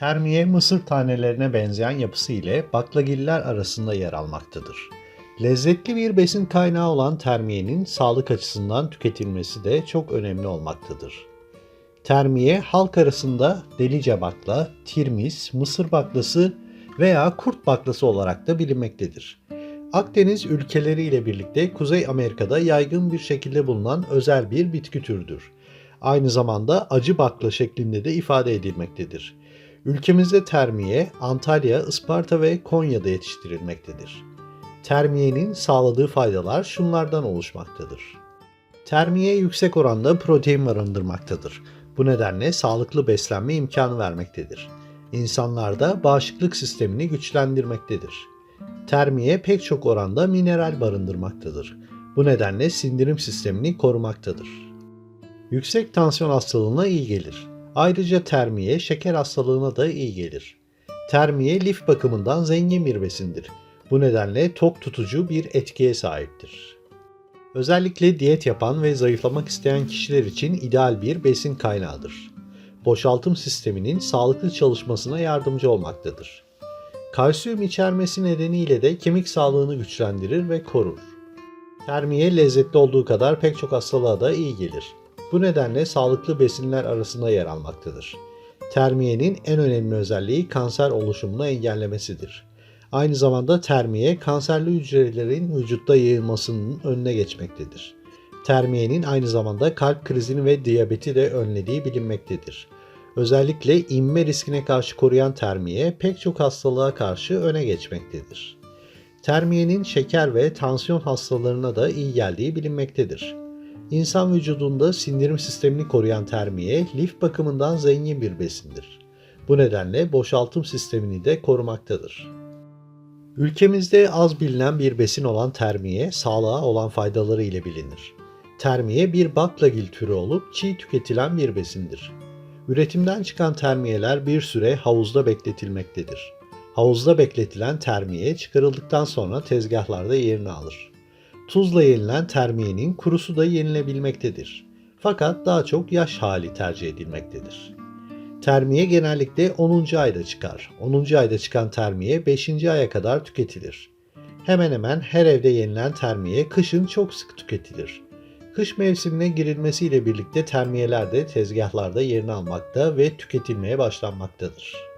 Termiye mısır tanelerine benzeyen yapısı ile baklagiller arasında yer almaktadır. Lezzetli bir besin kaynağı olan termiyenin sağlık açısından tüketilmesi de çok önemli olmaktadır. Termiye halk arasında delice bakla, tirmis, mısır baklası veya kurt baklası olarak da bilinmektedir. Akdeniz ülkeleri ile birlikte Kuzey Amerika'da yaygın bir şekilde bulunan özel bir bitki türüdür. Aynı zamanda acı bakla şeklinde de ifade edilmektedir. Ülkemizde termiye Antalya, Isparta ve Konya'da yetiştirilmektedir. Termiyenin sağladığı faydalar şunlardan oluşmaktadır. Termiye yüksek oranda protein barındırmaktadır. Bu nedenle sağlıklı beslenme imkanı vermektedir. İnsanlarda bağışıklık sistemini güçlendirmektedir. Termiye pek çok oranda mineral barındırmaktadır. Bu nedenle sindirim sistemini korumaktadır. Yüksek tansiyon hastalığına iyi gelir. Ayrıca termiye şeker hastalığına da iyi gelir. Termiye lif bakımından zengin bir besindir. Bu nedenle tok tutucu bir etkiye sahiptir. Özellikle diyet yapan ve zayıflamak isteyen kişiler için ideal bir besin kaynağıdır. Boşaltım sisteminin sağlıklı çalışmasına yardımcı olmaktadır. Kalsiyum içermesi nedeniyle de kemik sağlığını güçlendirir ve korur. Termiye lezzetli olduğu kadar pek çok hastalığa da iyi gelir. Bu nedenle sağlıklı besinler arasında yer almaktadır. Termiyenin en önemli özelliği kanser oluşumunu engellemesidir. Aynı zamanda termiye kanserli hücrelerin vücutta yayılmasının önüne geçmektedir. Termiyenin aynı zamanda kalp krizini ve diyabeti de önlediği bilinmektedir. Özellikle inme riskine karşı koruyan termiye pek çok hastalığa karşı öne geçmektedir. Termiyenin şeker ve tansiyon hastalarına da iyi geldiği bilinmektedir. İnsan vücudunda sindirim sistemini koruyan termiye lif bakımından zengin bir besindir. Bu nedenle boşaltım sistemini de korumaktadır. Ülkemizde az bilinen bir besin olan termiye sağlığa olan faydaları ile bilinir. Termiye bir baklagil türü olup çiğ tüketilen bir besindir. Üretimden çıkan termiyeler bir süre havuzda bekletilmektedir. Havuzda bekletilen termiye çıkarıldıktan sonra tezgahlarda yerini alır. Tuzla yenilen termiyenin kurusu da yenilebilmektedir. Fakat daha çok yaş hali tercih edilmektedir. Termiye genellikle 10. ayda çıkar. 10. ayda çıkan termiye 5. aya kadar tüketilir. Hemen hemen her evde yenilen termiye kışın çok sık tüketilir. Kış mevsimine girilmesiyle birlikte termiyeler de tezgahlarda yerini almakta ve tüketilmeye başlanmaktadır.